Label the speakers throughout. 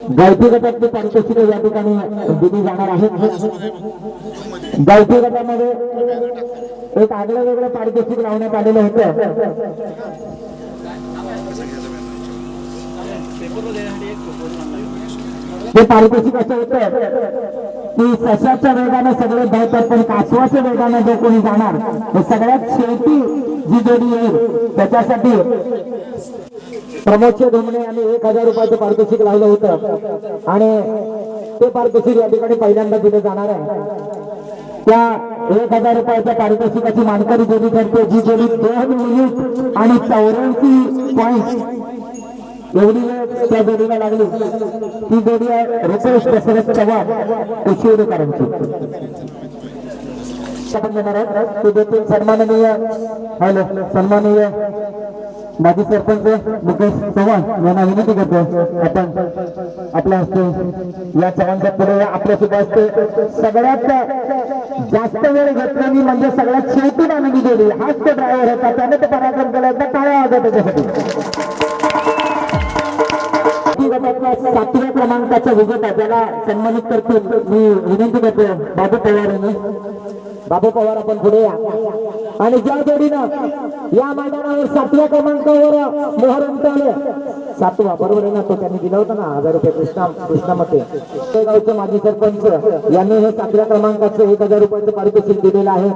Speaker 1: गावठी गटातले पारितोषिक या ठिकाणी दिली जाणार आहेत. गावठी गटामध्ये एक आगळं वेगळं पारितोषिक लावण्यात आलेलं होतं. ते पारितोषिक असं होतं की सशाच्या वेगानं सगळे धावतात पण कासवाच्या वेगानं जो कोणी जाणार सगळ्यात शेवटी जी जोडी येईल त्याच्यासाठी प्रमोदचे धोमणे यांनी एक हजार रुपयाचं पारितोषिक लावलं होतं. आणि ते पारितोषिक या ठिकाणी पहिल्यांदा दिलं जाणार आहे. त्या एक हजार रुपयाच्या पारितोषिकाची मानकरी जोडी करते जी जोडी दोन मिनिट आणि चौऱ्याऐंशी पॉईंट एवढी वेळ त्या जोडीला लागली. ती जोडी आहे रुपेश दशरथ चव्हाण उशिवडेकरांची सन्माननीय हॅलो सन्माननीय. माजी सरपंच मुकेश चव्हाण यांना विनंती करतो. आपण आपल्या हस्ते या चव्हाणच्या पुढे आपल्या सुद्धा हस्ते सगळ्यात जास्त वेळ घेतलेली म्हणजे सगळ्यात शेवटी आनंदी गेली हाच तो ड्रायव्हर होता. त्याने तो पराक्रम केला एकदा टाळ्या होता त्याच्यासाठी सातव्या क्रमांकाचा विजेता त्याला सन्मानित करतो मी विनंती करतो बाबू पवार यांनी. बाबू पवार आपण पुढे या. आणि ज्या जोडीनं या मैदानावर सातव्या क्रमांकावर मोहर उमटवले सातवा बरोबर आहे ना तो त्यांनी दिला होता ना हजार रुपये कृष्णा कृष्णामध्ये गावचे माजी सरपंच यांनी हे सातव्या क्रमांकाचं एक हजार रुपयाचं पारितोषिक दिलेलं आहे.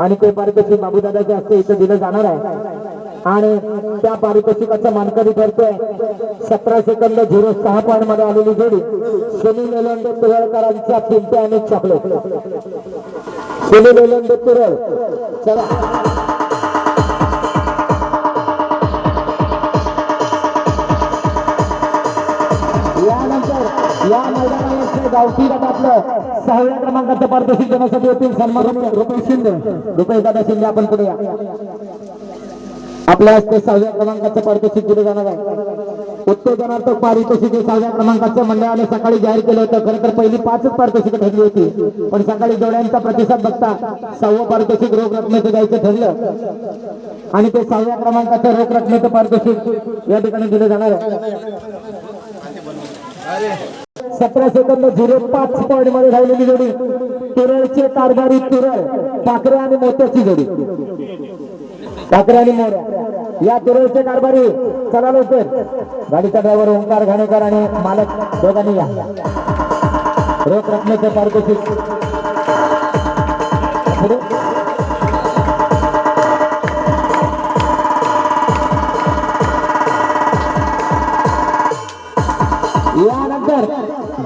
Speaker 1: आणि ते पारितोषिक बाबूदादाच्या हस्ते इथं दिलं जाणार आहे. आणि त्या पारितोषिकाचा मानकरी ठरतोय. सतरा सेकंद झिरो सहा पॉईंटमध्ये आलेली जोडी. सुनील एलोंडे तुरळकरांच्या पिंटे आणि चॉकलेट सुनील एलोंडे तुरळ. चला. या मैदानावरचे गावठी आपलं. सहाव्या क्रमांकाचं पारितोषिक देण्यासाठी येतील सन्मान रुपेश शिंदे. रुपेश दादा शिंदे आपण पुढे या. आपल्या हस्ते सहाव्या क्रमांकाचं पारितोषिक दिलं जाणार आहे. उत्तेजनार्थ पारितोषिक सहाव्या क्रमांकाचं मंडळाने सकाळी जाहीर केलं होतं. खरं तर पहिली पाचच पारितोषिक ठरली होती. पण सकाळी जोड्यांचा प्रतिसाद बघता सहावं पारितोषिक रोख रकमेचं द्यायचं ठरलं. आणि ते सहाव्या क्रमांकाचं रोख रकमेचं पारितोषिक या ठिकाणी दिलं जाणार आहे. सतरा सेकंद झिरो पाच पॉईंटमध्ये राहिलेली जोडी. तुरळचे कारभारी तुरळ पाकरे आणि मोत्याची जोडी. पाखरे आणि या तुरळचे कारभारी चला लवकर. गाडीचा ड्रायव्हर ओंकार घाणेकर आणि मालक दोघांनी या. रोख रकमेचे पारितोषिक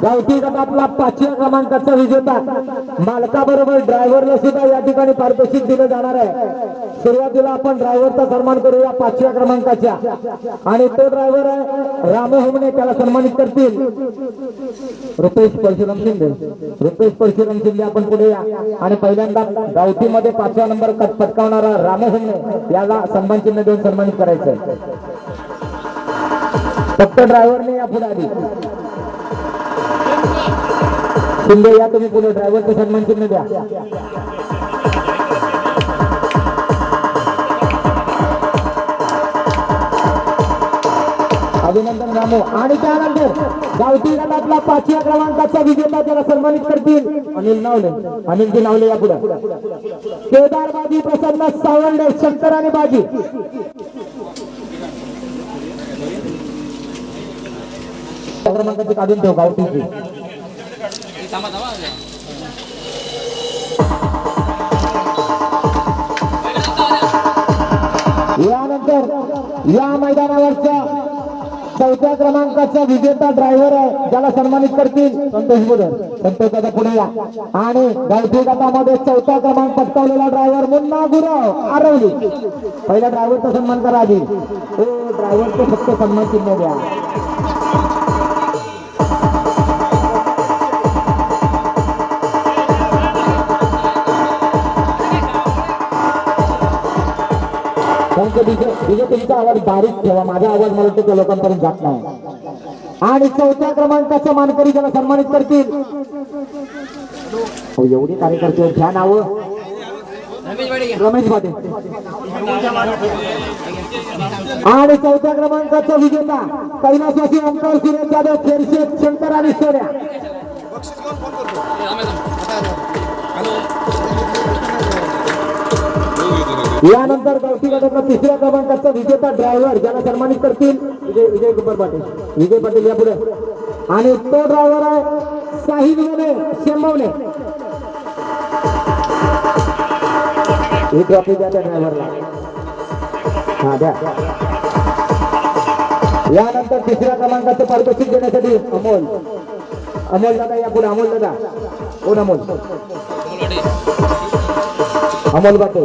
Speaker 1: गावठी गटातला पाचव्या क्रमांकाचा विजेता मालकाबरोबर ड्रायव्हरला सुद्धा या ठिकाणी पारितोषिक दिलं जाणार आहे. सुरुवातीला आपण ड्रायव्हरचा सन्मान करूया पाचव्या क्रमांकाच्या. आणि तो ड्रायव्हर आहे राम त्याला सन्मानित करतील. रुपेश परशुराम शिंदे. रुपेश परशुराम शिंदे आपण पुढे या. आणि पहिल्यांदा गावठीमध्ये पाचवा नंबर पटकावणारा राम याला सन्मान चिन्ह देऊन सन्मानित करायचं फक्त ड्रायव्हरने या पुढे आधी शिंदे या तुम्ही पुढे ड्रायव्हरचं सन्मान चिन्ह द्या. अभिनंदन रामो. आणि त्यानंतर गावठी गटातला पाचव्या क्रमांकाचा विजेता त्याला सन्मानित करतील अनिल नावले. अनिलजी नावले या पुढे. केदार बाजी प्रसन्न सावंडे शंकर आणि बाजी. क्रमांकाची काढून ठेव गावठीची. यानंतर या मैदानावरच्या चौथ्या क्रमांकाचा विजेता ड्रायव्हर आहे ज्याला सन्मानित करतील संतोष बुधन संतोष दादा पुढे या. आणि गावठी गटामध्ये चौथा क्रमांक पटकावलेला ड्रायव्हर मुन्ना गुराव आरवली. पहिल्या ड्रायव्हरचा सन्मान करा आधी. हो ड्रायव्हरचे फक्त सन्मान चिन्ह द्या. त्यांचं तुमचा आवाज बारीक ठेवा. माझा आवाज मला वाटतं त्या लोकांपर्यंत जात नाही. आणि चौथ्या क्रमांकाचा मानकरी ज्याला सन्मानित करतील. हो, एवढी कार्यकर्ते घ्या नाव. रमेश पाटील आणि चौथ्या क्रमांकाचा विजेता कैलासवासी ओंकार सुरेश जाधव खेरशेत शंकर आणि सोन्या. यानंतर गावठी गटातला तिसऱ्या क्रमांकाचा विजेता ड्रायव्हर ज्याला सन्मानित करतील विजय विजय कुमार पाटील. विजय पाटील या पुढे. आणि तो ड्रायव्हर आहे साहिल मोने शेंबवणे ही ट्रॉफी द्या त्या ड्रायव्हरला हा द्या. यानंतर तिसऱ्या क्रमांकाचं पारितोषिक देण्यासाठी अमोल. अमोल दादा या पुढे. अमोल दादा. कोण अमोल? अमोल बाटे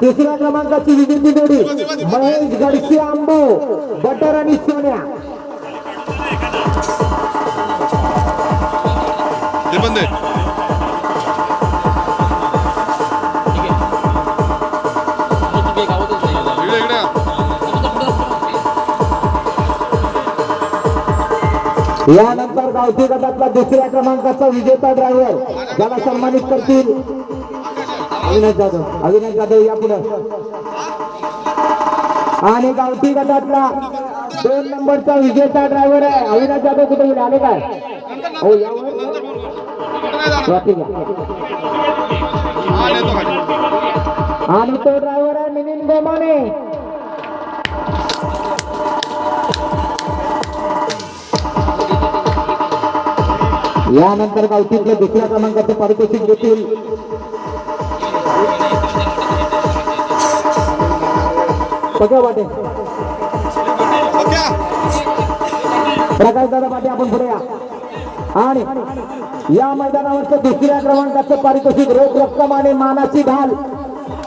Speaker 1: तिसऱ्या क्रमांकाची विजेती जोडी महेश गडसे आंबो बटर आणि सोन्या. यानंतर गावठी गटातला दुसऱ्या क्रमांकाचा विजेता ड्रायव्हर ज्याला सन्मानित करतील अविनाश जाधव अविनाश जाधव या पुढे. आणि गावठी गटातला दोन नंबरचा विजेता ड्रायव्हर आहे. अविनाश जाधव कुठे गेले? आले काय? हो आणि तो ड्रायव्हर आहे मिलिंद गोमाने यानंतर गावठीतल्या दुसऱ्या क्रमांकाचे पारितोषिक देतील बघा वाटे प्रकाश दादा पाटे आपण पुढे या. आणि या मैदानावरचं दुसऱ्या क्रमांकाचं पारितोषिक रोख रक्कम आणि मानाची ढाल.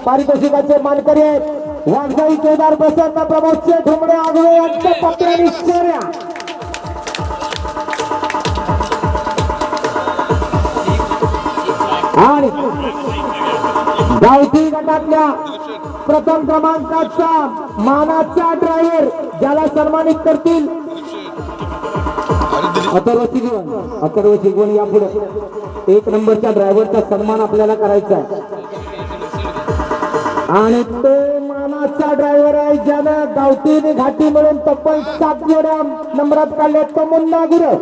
Speaker 1: पारितोषिकाचे मानकरी आहेत. वाजवाई केदार प्रसन्न प्रमोदचे ठोंबडे आगळे यांच्या पत्राने सोऱ्या आणि गावठी गटातल्या प्रथम क्रमांकाचा मानाचा ड्रायव्हर ज्याला सन्मानित करतील. अथर्व शिगवण अथर्व शिगवण या पुढे एक नंबरच्या ड्रायव्हरचा सन्मान आपल्याला करायचा आहे. आणि तो मानाचा ड्रायव्हर आहे ज्यानं गावठी आणि घाटी मिळून तब्बल सात जोड्या नंबरात काढल्या तो मुन्ना गुरु.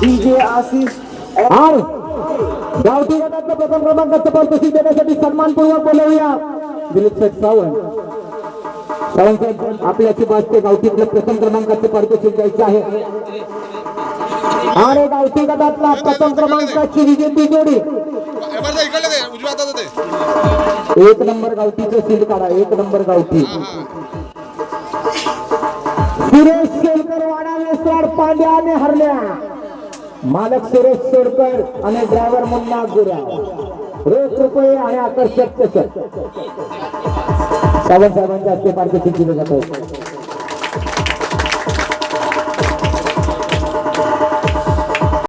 Speaker 2: डीजे आशिष
Speaker 1: आणि गावठी गटातलं प्रथम क्रमांकाचं पारितोषिक देण्यासाठी सन्मानपूर्वक बोलवूया. दिलीप शेठ सावंत. सावंत साहेब आपल्याची बाजते गावठीतलं प्रथम क्रमांकाचं पारितोषिक द्यायचं आहे. आणि गावठी गटातला प्रथम क्रमांकाची विजेती जोडी. एक नंबर गावठीचं सील काढा एक नंबर गावठी. सुरेश शेरकर वाडा वेसवाड पांड्या आणि हरल्या मालक सुरेश शेरकर आणि ड्रायव्हर मुन्ना गुरा रोज रुपये आणि आकर्षक चषक. सावंत साहेबांच्या हस्ते पारितोषिक दिलं जातं.